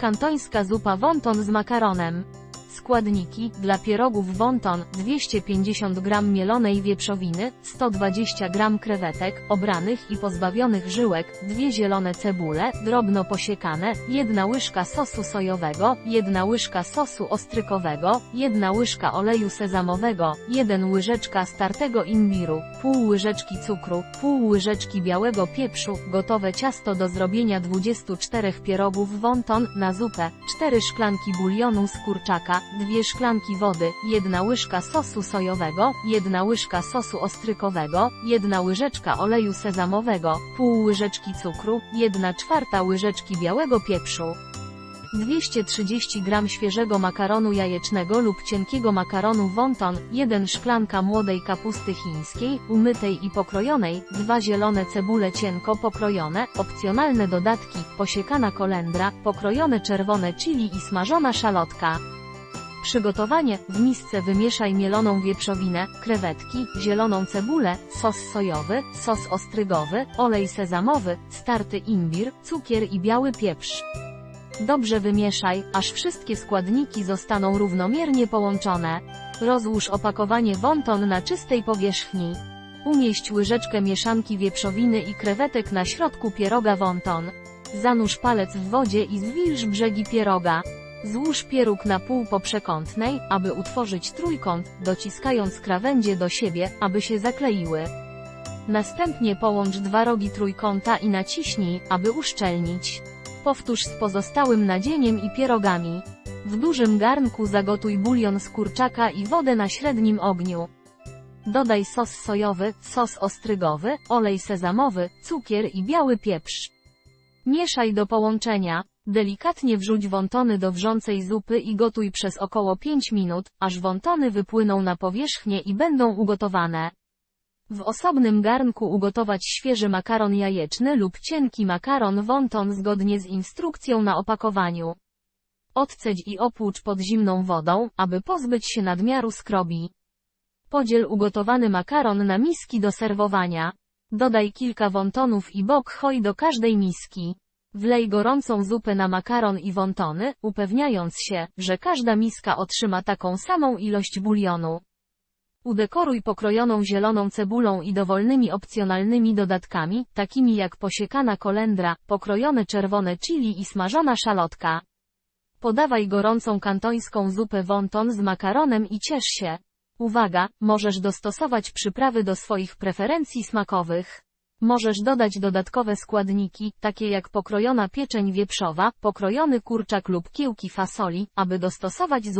Kantońska zupa wonton z makaronem. Składniki, dla pierogów wonton, 250 g mielonej wieprzowiny, 120 g krewetek, obranych i pozbawionych żyłek, dwie zielone cebule, drobno posiekane, jedna łyżka sosu sojowego, jedna łyżka sosu ostrykowego, jedna łyżka oleju sezamowego, jeden łyżeczka startego imbiru, pół łyżeczki cukru, pół łyżeczki białego pieprzu, gotowe ciasto do zrobienia 24 pierogów wonton, na zupę, 4 szklanki bulionu z kurczaka, dwie szklanki wody, jedna łyżka sosu sojowego, jedna łyżka sosu ostrykowego, jedna łyżeczka oleju sezamowego, pół łyżeczki cukru, jedna czwarta łyżeczki białego pieprzu. 230 g świeżego makaronu jajecznego lub cienkiego makaronu wonton, 1 szklanka młodej kapusty chińskiej, umytej i pokrojonej, 2 zielone cebule cienko pokrojone, opcjonalne dodatki, posiekana kolendra, pokrojone czerwone chili i smażona szalotka. Przygotowanie. W misce wymieszaj mieloną wieprzowinę, krewetki, zieloną cebulę, sos sojowy, sos ostrygowy, olej sezamowy, starty imbir, cukier i biały pieprz. Dobrze wymieszaj, aż wszystkie składniki zostaną równomiernie połączone. Rozłóż opakowanie wonton na czystej powierzchni. Umieść łyżeczkę mieszanki wieprzowiny i krewetek na środku pieroga wonton. Zanurz palec w wodzie i zwilż brzegi pieroga. Złóż pieróg na pół po przekątnej, aby utworzyć trójkąt, dociskając krawędzie do siebie, aby się zakleiły. Następnie połącz dwa rogi trójkąta i naciśnij, aby uszczelnić. Powtórz z pozostałym nadzieniem i pierogami. W dużym garnku zagotuj bulion z kurczaka i wodę na średnim ogniu. Dodaj sos sojowy, sos ostrygowy, olej sezamowy, cukier i biały pieprz. Mieszaj do połączenia. Delikatnie wrzuć wontony do wrzącej zupy i gotuj przez około 5 minut, aż wontony wypłyną na powierzchnię i będą ugotowane. W osobnym garnku ugotować świeży makaron jajeczny lub cienki makaron wonton zgodnie z instrukcją na opakowaniu. Odcedź i opłucz pod zimną wodą, aby pozbyć się nadmiaru skrobi. Podziel ugotowany makaron na miski do serwowania. Dodaj kilka wontonów i bok hoi do każdej miski. Wlej gorącą zupę na makaron i wontony, upewniając się, że każda miska otrzyma taką samą ilość bulionu. Udekoruj pokrojoną zieloną cebulą i dowolnymi opcjonalnymi dodatkami, takimi jak posiekana kolendra, pokrojone czerwone chili i smażona szalotka. Podawaj gorącą kantońską zupę wonton z makaronem i ciesz się. Uwaga, możesz dostosować przyprawy do swoich preferencji smakowych. Możesz dodać dodatkowe składniki, takie jak pokrojona pieczeń wieprzowa, pokrojony kurczak lub kiełki fasoli, aby dostosować zupę.